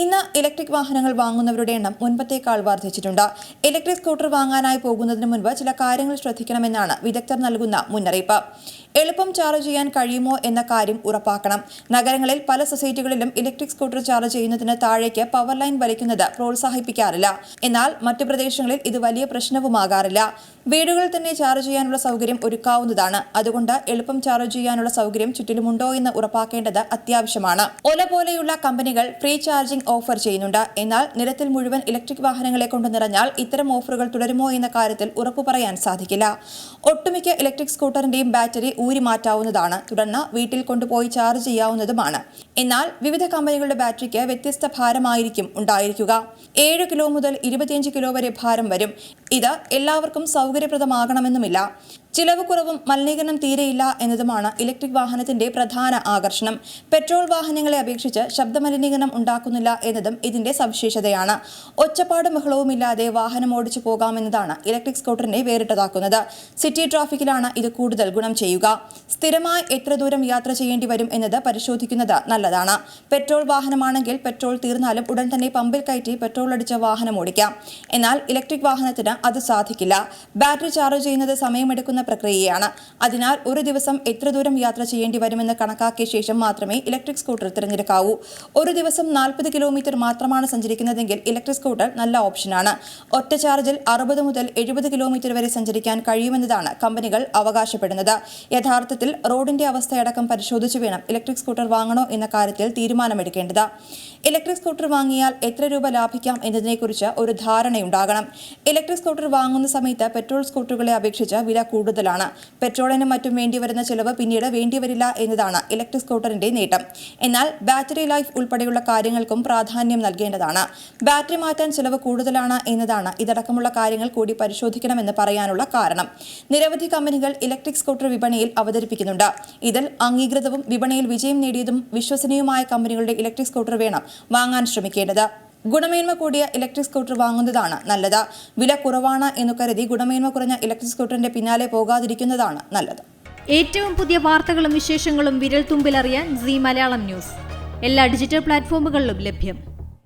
ഇന്ന് ഇലക്ട്രിക് വാഹനങ്ങൾ വാങ്ങുന്നവരുടെ എണ്ണം മുൻപത്തേക്കാൾ വർദ്ധിച്ചിട്ടുണ്ട്. ഇലക്ട്രിക് സ്കൂട്ടർ വാങ്ങാനായി പോകുന്നതിന് മുൻപ് ചില കാര്യങ്ങൾ ശ്രദ്ധിക്കണമെന്നാണ് വിദഗ്ധർ നൽകുന്ന മുന്നറിയിപ്പ്. എളുപ്പം ചാർജ് ചെയ്യാൻ കഴിയുമോ എന്ന കാര്യം ഉറപ്പാക്കണം. നഗരങ്ങളിൽ പല സൊസൈറ്റികളിലും ഇലക്ട്രിക് സ്കൂട്ടർ ചാർജ് ചെയ്യുന്നതിന് താഴേക്ക് പവർ ലൈൻ വലിക്കുന്നത് പ്രോത്സാഹിപ്പിക്കാറില്ല. എന്നാൽ മറ്റു പ്രദേശങ്ങളിൽ ഇത് വലിയ പ്രശ്നവുമാകാറില്ല. വീടുകളിൽ തന്നെ ചാർജ് ചെയ്യാനുള്ള സൗകര്യം ഒരുക്കാവുന്നതാണ്. അതുകൊണ്ട് എളുപ്പം ചാർജ് ചെയ്യാനുള്ള സൗകര്യം ചുറ്റിലുമുണ്ടോ എന്ന് ഉറപ്പാക്കേണ്ടത് അത്യാവശ്യമാണ്. ഒല പോലെയുള്ള കമ്പനികൾ ഫ്രീ ചാർജിംഗ് ഓഫർ ചെയ്യുന്നുണ്ട്. എന്നാൽ നിരത്തിൽ മുഴുവൻ ഇലക്ട്രിക് വാഹനങ്ങളെ കൊണ്ട് നിറഞ്ഞാൽ ഇത്തരം ഓഫറുകൾ തുടരുമോ എന്ന കാര്യത്തിൽ ഉറപ്പു പറയാൻ സാധിക്കില്ല. ഒട്ടുമിക്ക ഇലക്ട്രിക് സ്കൂട്ടറിന്റെയും ബാറ്ററി ഊരി മാറ്റാവുന്നതാണ് തുടർന്ന് വീട്ടിൽ കൊണ്ടുപോയി ചാർജ് ചെയ്യാവുന്നതുമാണ്. എന്നാൽ വിവിധ കമ്പനികളുടെ ബാറ്ററിക്ക് വ്യത്യസ്ത ഭാരമായിരിക്കും ഉണ്ടായിരിക്കുക. ഏഴ് കിലോ മുതൽ ഇരുപത്തിയഞ്ച് കിലോ വരെ ഭാരം വരും. ഇത് എല്ലാവർക്കും സൗകര്യപ്രദമാകണമെന്നുമില്ല. ചിലവ് കുറവും മലിനീകരണം തീരെയില്ല എന്നതുമാണ് ഇലക്ട്രിക് വാഹനത്തിന്റെ പ്രധാന ആകർഷണം. പെട്രോൾ വാഹനങ്ങളെ അപേക്ഷിച്ച് ശബ്ദമലിനീകരണം ഉണ്ടാക്കുന്നില്ല എന്നതും ഇതിന്റെ സവിശേഷതയാണ്. ഒച്ചപ്പാടും ബഹളവുമില്ലാതെ വാഹനം ഓടിച്ചു പോകാമെന്നതാണ് ഇലക്ട്രിക് സ്കൂട്ടറിനെ വേറിട്ടതാക്കുന്നത്. സിറ്റി ട്രാഫിക്കിലാണ് ഇത് കൂടുതൽ ഗുണം ചെയ്യുക. സ്ഥിരമായി എത്ര ദൂരം യാത്ര ചെയ്യേണ്ടി വരും എന്നത് പരിശോധിക്കുന്നത് നല്ലതാണ്. പെട്രോൾ വാഹനമാണെങ്കിൽ പെട്രോൾ തീർന്നാലും ഉടൻ തന്നെ പമ്പിൽ കയറ്റി പെട്രോൾ അടിച്ച വാഹനം ഓടിക്കാം. എന്നാൽ ഇലക്ട്രിക് വാഹനത്തിന് അത് സാധിക്കില്ല. ബാറ്ററി ചാർജ് ചെയ്യുന്നത് സമയമെടുക്കുന്ന പ്രക്രിയയാണ്. അതിനാൽ ഒരു ദിവസം എത്ര ദൂരം യാത്ര ചെയ്യേണ്ടി വരുമെന്ന് കണക്കാക്കിയ ശേഷം മാത്രമേ ഇലക്ട്രിക് സ്കൂട്ടർ തിരഞ്ഞെടുക്കാവൂ. ഒരു ദിവസം നാൽപ്പത് കിലോമീറ്റർ മാത്രമാണ് സഞ്ചരിക്കുന്നതെങ്കിൽ ഇലക്ട്രിക് സ്കൂട്ടർ നല്ല ഓപ്ഷനാണ്. ഒറ്റ ചാർജിൽ അറുപത് മുതൽ എഴുപത് കിലോമീറ്റർ വരെ സഞ്ചരിക്കാൻ കഴിയുമെന്നതാണ് കമ്പനികൾ അവകാശപ്പെടുന്നത്. യഥാർത്ഥത്തിൽ റോഡിന്റെ അവസ്ഥയടക്കം പരിശോധിച്ചു വേണം ഇലക്ട്രിക് സ്കൂട്ടർ വാങ്ങണോ എന്ന കാര്യത്തിൽ തീരുമാനമെടുക്കേണ്ടത്. ഇലക്ട്രിക് സ്കൂട്ടർ വാങ്ങിയാൽ എത്ര രൂപ ലാഭിക്കാം എന്നതിനെക്കുറിച്ച് ഒരു ധാരണയുണ്ടാകണം. ഇലക്ട്രിക് സ്കൂട്ടർ വാങ്ങുന്ന സമയത്ത് പെട്രോൾ സ്കൂട്ടറുകളെ അപേക്ഷിച്ച് വില കൂടുതലാണ് പെട്രോളിനും മറ്റും വേണ്ടിവരുന്ന ചെലവ് പിന്നീട് വേണ്ടിവരില്ല എന്നതാണ് ഇലക്ട്രിക് സ്കൂട്ടറിന്റെ നേട്ടം. എന്നാൽ ബാറ്ററി ലൈഫ് ഉൾപ്പെടെയുള്ള കാര്യങ്ങൾക്കും പ്രാധാന്യം നൽകേണ്ടതാണ്. ബാറ്ററി മാറ്റാൻ ചെലവ് കൂടുതലാണ് എന്നതാണ് ഇതടക്കമുള്ള കാര്യങ്ങൾ കൂടി പരിശോധിക്കണമെന്ന് പറയാനുള്ള കാരണം. നിരവധി കമ്പനികൾ ഇലക്ട്രിക് സ്കൂട്ടർ വിപണിയിൽ അവതരിപ്പിക്കുന്നുണ്ട്. ഇതിൽ അംഗീകൃതവും വിപണിയിൽ വിജയം നേടിയതും വിശ്വസനീയവുമായ കമ്പനികളുടെ ഇലക്ട്രിക് സ്കൂട്ടർ വേണം വാങ്ങാൻ ശ്രമിക്കേണ്ടത്. ഗുണമേന്മ കൂടിയ ഇലക്ട്രിക് സ്കൂട്ടർ വാങ്ങുന്നതാണ് നല്ലത്. വില കുറവാണ് എന്ന് കരുതി ഗുണമേന്മ കുറഞ്ഞ ഇലക്ട്രിക് സ്കൂട്ടറിന്റെ പിന്നാലെ പോകാതിരിക്കുന്നതാണ് നല്ലത്. ഏറ്റവും പുതിയ വാർത്തകളും വിശേഷങ്ങളും വിരൽ തുമ്പിലറിയാൻ സി മലയാളം ന്യൂസ്. എല്ലാ ഡിജിറ്റൽ പ്ലാറ്റ്ഫോമുകളിലും ലഭ്യം.